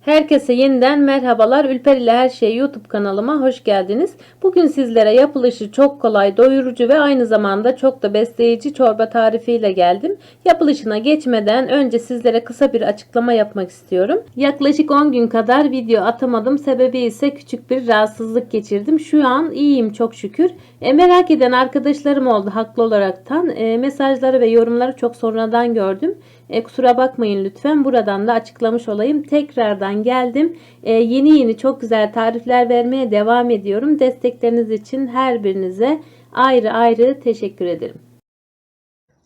Herkese yeniden merhabalar. Ülper ile Her Şey YouTube kanalıma hoş geldiniz. Bugün sizlere yapılışı çok kolay, doyurucu ve aynı zamanda çok da besleyici çorba tarifiyle geldim. Yapılışına geçmeden önce sizlere kısa bir açıklama yapmak istiyorum. Yaklaşık 10 gün kadar video atamadım. Sebebi ise küçük bir rahatsızlık geçirdim. Şu an iyiyim çok şükür. E, merak eden arkadaşlarım oldu haklı olaraktan. E, mesajları ve yorumları çok sonradan gördüm. E, kusura bakmayın lütfen. Buradan da açıklamış olayım. Tekrardan geldim. E, yeni yeni çok güzel tarifler vermeye devam ediyorum. Destekleriniz için her birinize ayrı ayrı teşekkür ederim.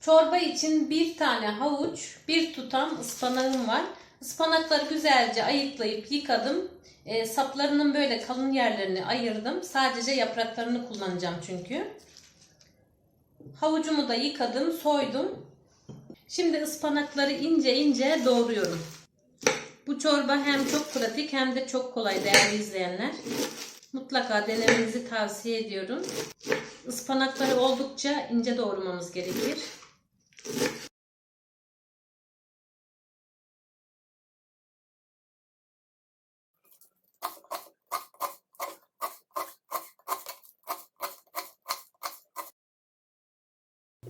Çorba için bir tane havuç, bir tutam ıspanağım var. Ispanakları güzelce ayıklayıp yıkadım. E, saplarının böyle kalın yerlerini ayırdım. Sadece yapraklarını kullanacağım çünkü. Havucumu da yıkadım, soydum. Şimdi ıspanakları ince ince doğruyorum. Bu çorba hem çok pratik hem de çok kolay değerli izleyenler. Mutlaka denemenizi tavsiye ediyorum. Ispanakları oldukça ince doğramamız gerekir.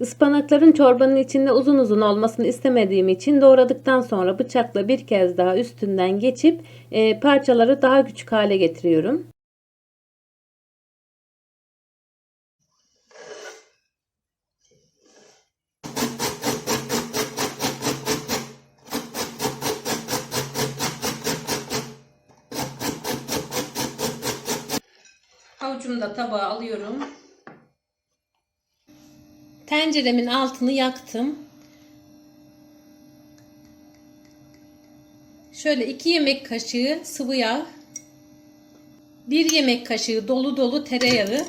Ispanakların çorbanın içinde uzun uzun olmasını istemediğim için doğradıktan sonra bıçakla bir kez daha üstünden geçip e, parçaları daha küçük hale getiriyorum. Havucumu da tabağa alıyorum. Tenceremin altını yaktım. Şöyle 2 yemek kaşığı sıvı yağ, 1 yemek kaşığı dolu dolu tereyağı,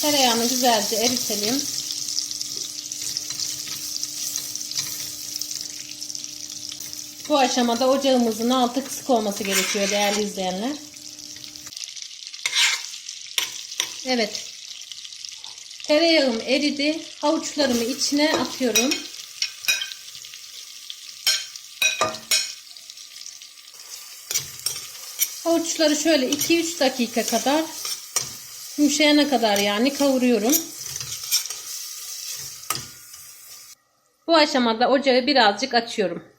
tereyağını güzelce eritelim. Bu aşamada ocağımızın altı kısık olması gerekiyor değerli izleyenler. Evet. Tereyağım eridi. Havuçlarımı içine atıyorum. Havuçları şöyle 2-3 dakika kadar yumuşayana kadar yani kavuruyorum. Bu aşamada ocağı birazcık açıyorum.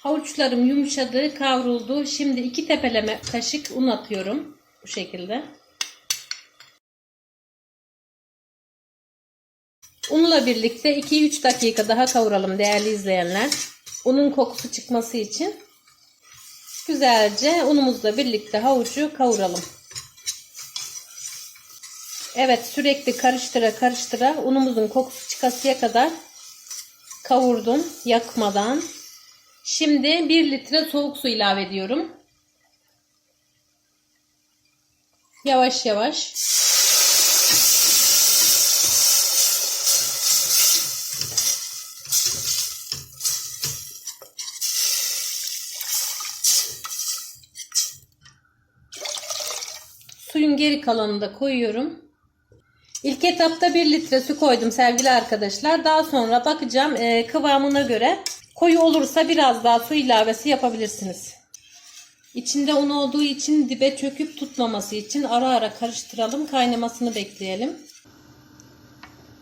Havuçlarım yumuşadı, kavruldu. Şimdi iki tepeleme kaşık un atıyorum. Bu şekilde. Unla birlikte 2-3 dakika daha kavuralım değerli izleyenler. Unun kokusu çıkması için. Güzelce unumuzla birlikte havucu kavuralım. Evet sürekli karıştıra karıştıra unumuzun kokusu çıkasıya kadar kavurdum yakmadan. Şimdi 1 litre soğuk su ilave ediyorum. Yavaş yavaş. Suyun geri kalanını da koyuyorum. İlk etapta 1 litre su koydum sevgili arkadaşlar. Daha sonra bakacağım e, kıvamına göre Koyu olursa biraz daha su ilavesi yapabilirsiniz. İçinde un olduğu için dibe çöküp tutmaması için ara ara karıştıralım. Kaynamasını bekleyelim.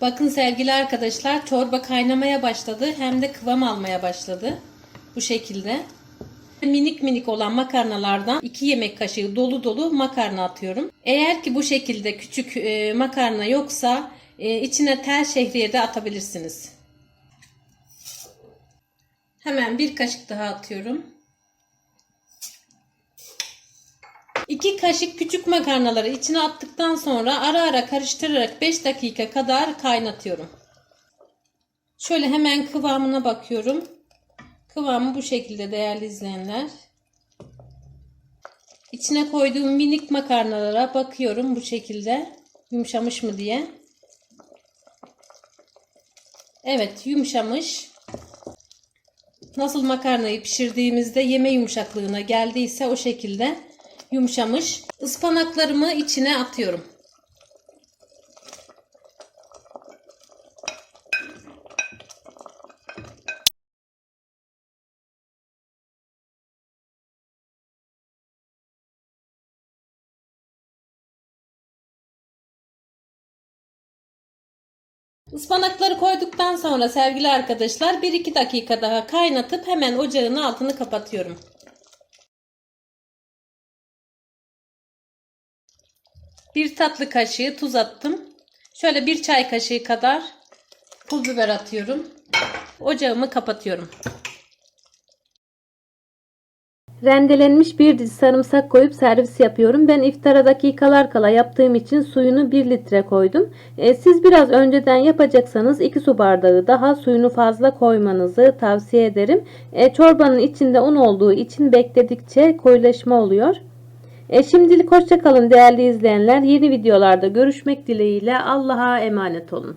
Bakın sevgili arkadaşlar çorba kaynamaya başladı. Hem de kıvam almaya başladı. Bu şekilde. Minik minik olan makarnalardan 2 yemek kaşığı dolu dolu makarna atıyorum. Eğer ki bu şekilde küçük e, makarna yoksa e, içine tel şehriye de atabilirsiniz. Hemen bir kaşık daha atıyorum. 2 kaşık küçük makarnaları içine attıktan sonra ara ara karıştırarak 5 dakika kadar kaynatıyorum. Şöyle hemen kıvamına bakıyorum. Kıvamı bu şekilde değerli izleyenler. İçine koyduğum minik makarnalara bakıyorum bu şekilde. Yumuşamış mı diye. Evet yumuşamış. Nasıl makarnayı pişirdiğimizde yeme yumuşaklığına geldiyse o şekilde yumuşamış. Ispanaklarımı içine atıyorum. Ispanakları koyduktan sonra sevgili arkadaşlar 1-2 dakika daha kaynatıp hemen ocağın altını kapatıyorum. Bir tatlı kaşığı tuz attım. Şöyle bir çay kaşığı kadar pul biber atıyorum. Ocağımı kapatıyorum. Rendelenmiş bir dizi sarımsak koyup servis yapıyorum. Ben iftara dakikalar kala yaptığım için suyunu 1 litre koydum. E, siz biraz önceden yapacaksanız 2 su bardağı daha suyunu fazla koymanızı tavsiye ederim. E, çorbanın içinde un olduğu için bekledikçe koyulaşma oluyor. E, şimdilik hoşçakalın değerli izleyenler. Yeni videolarda görüşmek dileğiyle Allah'a emanet olun.